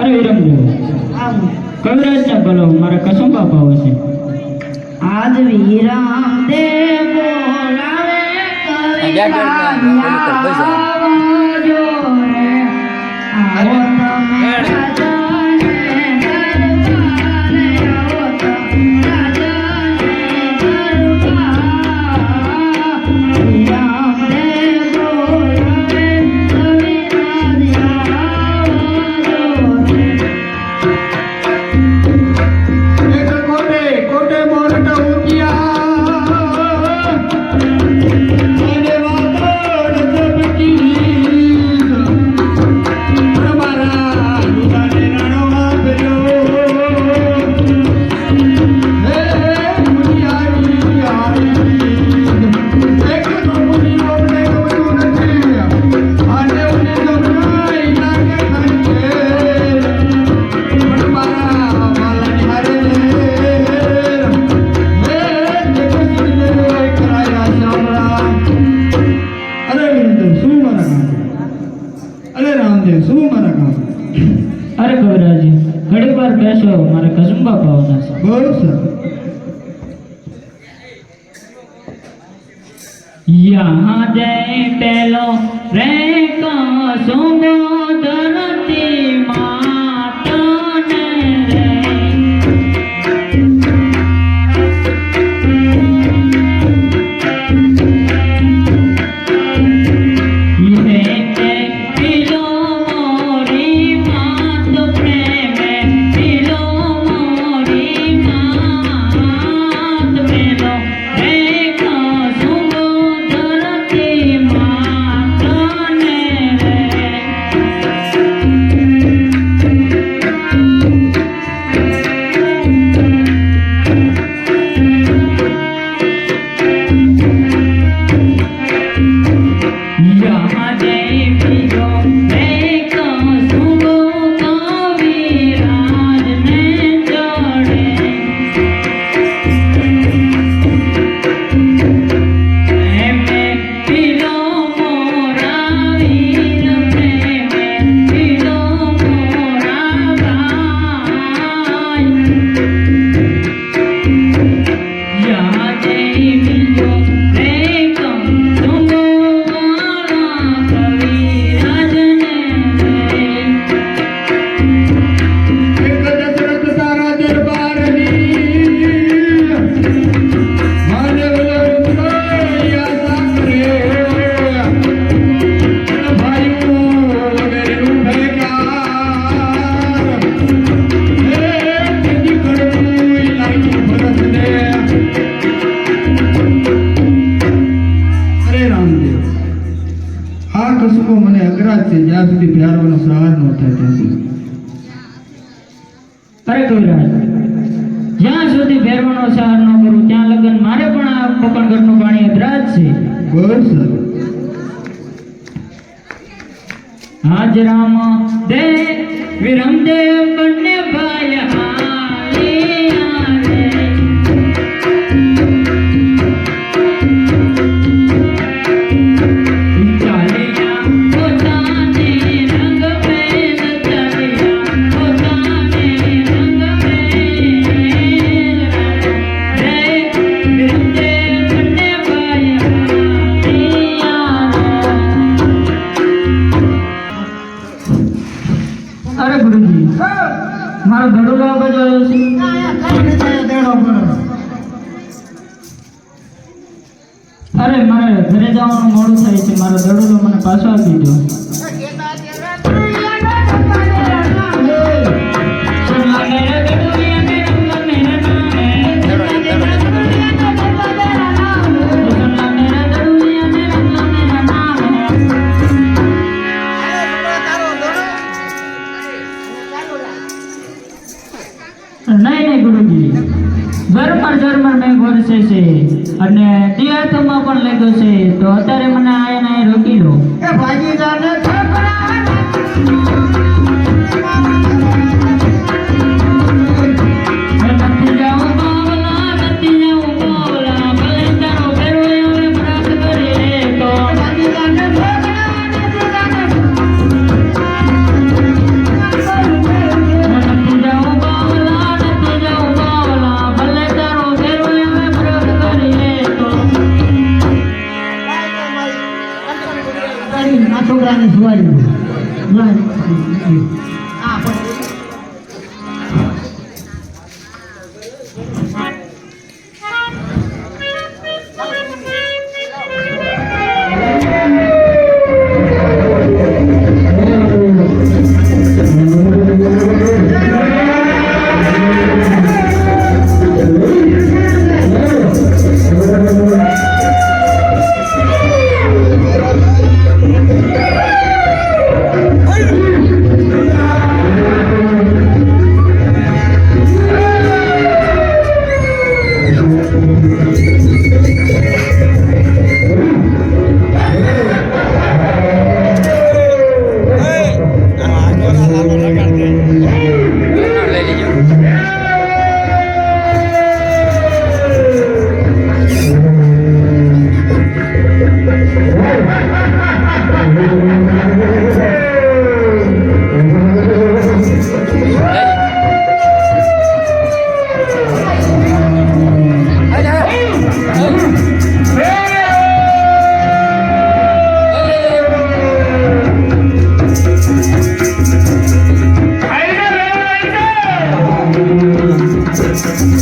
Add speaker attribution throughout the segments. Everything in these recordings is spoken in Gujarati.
Speaker 1: અરે વિરમદેવ કવિરાજના બોલો મારા કસમ બાપા હશે
Speaker 2: આજ વિરામ દેવ બોલાવે કવિરાજ
Speaker 3: આવો તમે રામદેવ શું મારા કામ?
Speaker 1: અરે ગૌરાજી ઘડી વાર બેસો મારે કસુંબા પાવાના છે.
Speaker 3: બહુ સર યહાં જય પેલો રે કમ સુંદર અઘરા છે જ્યાં સુધી પ્યારોનો પ્રહાર ન થાય ત્યાં સુધી
Speaker 1: તારે કહી જ્યાં સુધી ભેરવાનો સહાર ન કરું ત્યાં લગ્ન મારે પણ આ પોકણગઢનું પાણી અધરાજ છે. બસ હાજરામ દે વિરમદેવ બંને થાય છે. મારો દડુલો મને પાછો આપી દો. પદાર્થોમાં પણ લખ્યું છે. તો અત્યારે મને
Speaker 2: Juan, Juan, Thank
Speaker 1: you.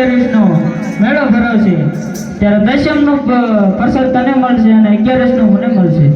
Speaker 1: અગિયારસનો મેળો ભરાવશે. ત્યારે દસમનો પ્રસાદ તને મળશે અને અગિયારસનો મને મળશે.